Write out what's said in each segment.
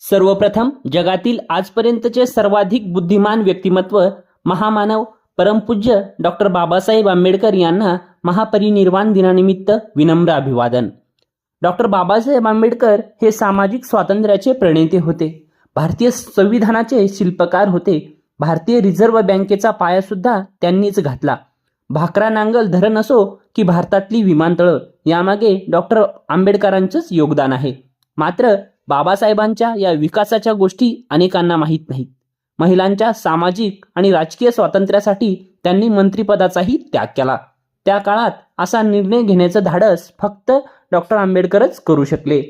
सर्वप्रथम जगातील आजपर्यंतचे सर्वाधिक बुद्धिमान व्यक्तिमत्व महामानव परमपूज्य डॉक्टर बाबासाहेब आंबेडकर यांना महापरिनिर्वाण दिनानिमित्त विनम्र अभिवादन. डॉक्टर बाबासाहेब आंबेडकर हे सामाजिक स्वातंत्र्याचे प्रणेते होते. भारतीय संविधानाचे शिल्पकार होते. भारतीय रिझर्व्ह बँकेचा पायासुद्धा त्यांनीच घातला. भाकरा नांगल धरण असो की भारतातली विमानतळं यामागे डॉक्टर आंबेडकरांचंच योगदान आहे. मात्र बाबासाहेबांच्या या विकासाच्या गोष्टी अनेकांना माहीत नाहीत. महिलांच्या सामाजिक आणि राजकीय स्वातंत्र्यासाठी त्यांनी मंत्रिपदाचाही त्याग केला. त्या काळात असा निर्णय घेण्याचं धाडस फक्त डॉक्टर आंबेडकरच करू शकले.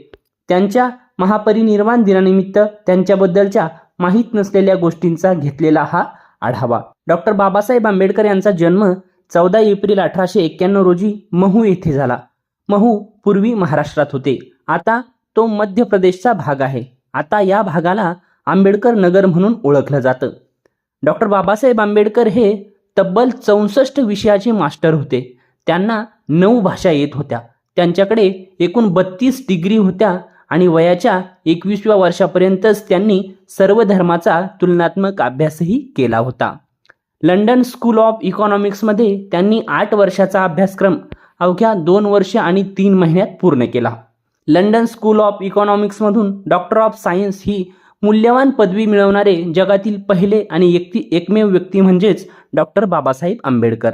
त्यांच्या महापरिनिर्वाण दिनानिमित्त त्यांच्याबद्दलच्या माहीत नसलेल्या गोष्टींचा घेतलेला हा आढावा. डॉक्टर बाबासाहेब आंबेडकर यांचा जन्म चौदा एप्रिल अठराशे एक्क्याण्णव रोजी महू येथे झाला. महू पूर्वी महाराष्ट्रात होते. आता तो मध्य प्रदेशचा भाग आहे. आता या भागाला आंबेडकर नगर म्हणून ओळखलं जातं. डॉक्टर बाबासाहेब आंबेडकर हे तब्बल चौसष्ट विषयाचे मास्टर होते. त्यांना नऊ भाषा येत होत्या. त्यांच्याकडे एकूण बत्तीस डिग्री होत्या आणि वयाच्या एकवीसव्या वर्षापर्यंतच त्यांनी सर्व धर्माचा तुलनात्मक अभ्यासही केला होता. लंडन स्कूल ऑफ इकॉनॉमिक्समध्ये त्यांनी आठ वर्षाचा अभ्यासक्रम अवघ्या दोन वर्ष आणि तीन महिन्यात पूर्ण केला. लंडन स्कूल ऑफ इकॉनॉमिक्समधून डॉक्टर ऑफ सायन्स ही मूल्यवान पदवी मिळवणारे जगातील पहिले आणि एकती एकमेव व्यक्ती म्हणजेच डॉक्टर बाबासाहेब आंबेडकर.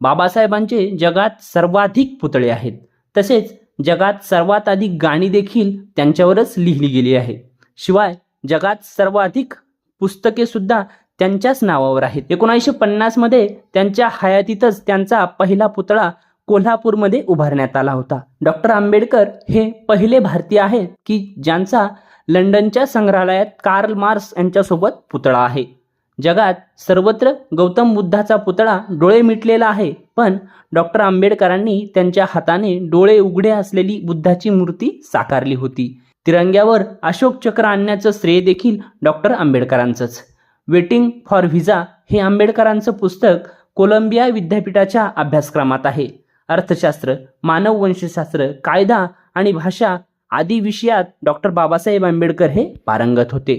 बाबासाहेबांचे जगात सर्वाधिक पुतळे आहेत. तसेच जगात सर्वात अधिक गाणी देखील त्यांच्यावरच लिहिली गेली आहे. शिवाय जगात सर्वाधिक पुस्तके सुद्धा त्यांच्याच नावावर आहेत. एकोणीसशे पन्नासमध्ये त्यांच्या हयातीतच त्यांचा पहिला पुतळा कोल्हापूरमध्ये उभारण्यात आला होता. डॉक्टर आंबेडकर हे पहिले भारतीय आहेत की ज्यांचा लंडनच्या संग्रहालयात कार्ल मार्क्स यांच्यासोबत पुतळा आहे. जगात सर्वत्र गौतम बुद्धाचा पुतळा डोळे मिटलेला आहे पण डॉक्टर आंबेडकरांनी त्यांच्या हाताने डोळे उघडे असलेली बुद्धाची मूर्ती साकारली होती. तिरंग्यावर अशोक चक्र आणण्याचं श्रेय देखील डॉक्टर आंबेडकरांचंच. वेटिंग फॉर व्हिजा हे आंबेडकरांचं पुस्तक कोलंबिया विद्यापीठाच्या अभ्यासक्रमात आहे. अर्थशास्त्र मानववंशशास्त्र कायदा आणि भाषा आदी विषयात डॉक्टर बाबासाहेब आंबेडकर हे पारंगत होते.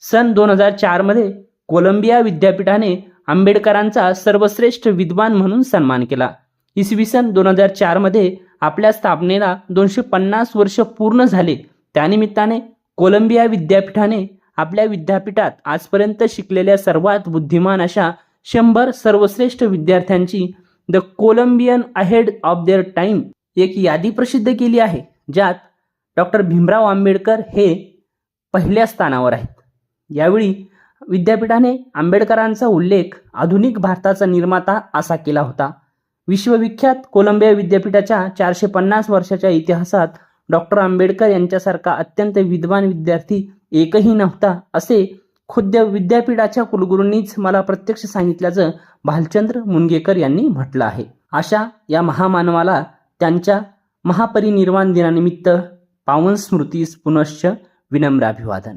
सन दोन हजार चारमध्ये कोलंबिया विद्यापीठाने आंबेडकरांचा सर्वश्रेष्ठ विद्वान म्हणून सन्मान केला. इसवी सन दोन हजार चारमध्ये आपल्या स्थापनेला दोनशे पन्नास वर्ष पूर्ण झाले. त्यानिमित्ताने कोलंबिया विद्यापीठाने आपल्या विद्यापीठात आजपर्यंत शिकलेल्या सर्वात बुद्धिमान अशा शंभर सर्वश्रेष्ठ विद्यार्थ्यांची the Columbian ahead of their time एक यादी प्रसिद्ध केली आहे ज्यात डॉक्टर भीमराव आंबेडकर हे पहिल्या स्थानावर आहेत. यावेळी विद्यापीठाने आंबेडकरांचा उल्लेख आधुनिक भारताचा निर्माता असा केला होता. विश्वविख्यात कोलंबिया विद्यापीठाच्या चारशे पन्नास वर्षाच्या इतिहासात डॉक्टर आंबेडकर यांच्यासारखा अत्यंत विद्वान विद्यार्थी एकही नव्हता असे खुद्द विद्यापीठाच्या कुलगुरूंनीच मला प्रत्यक्ष सांगितल्याचं भालचंद्र मुनगेकर यांनी म्हटलं आहे. अशा या महामानवाला त्यांच्या महापरिनिर्वाण दिनानिमित्त पावन स्मृतीस पुनश्च विनम्र अभिवादन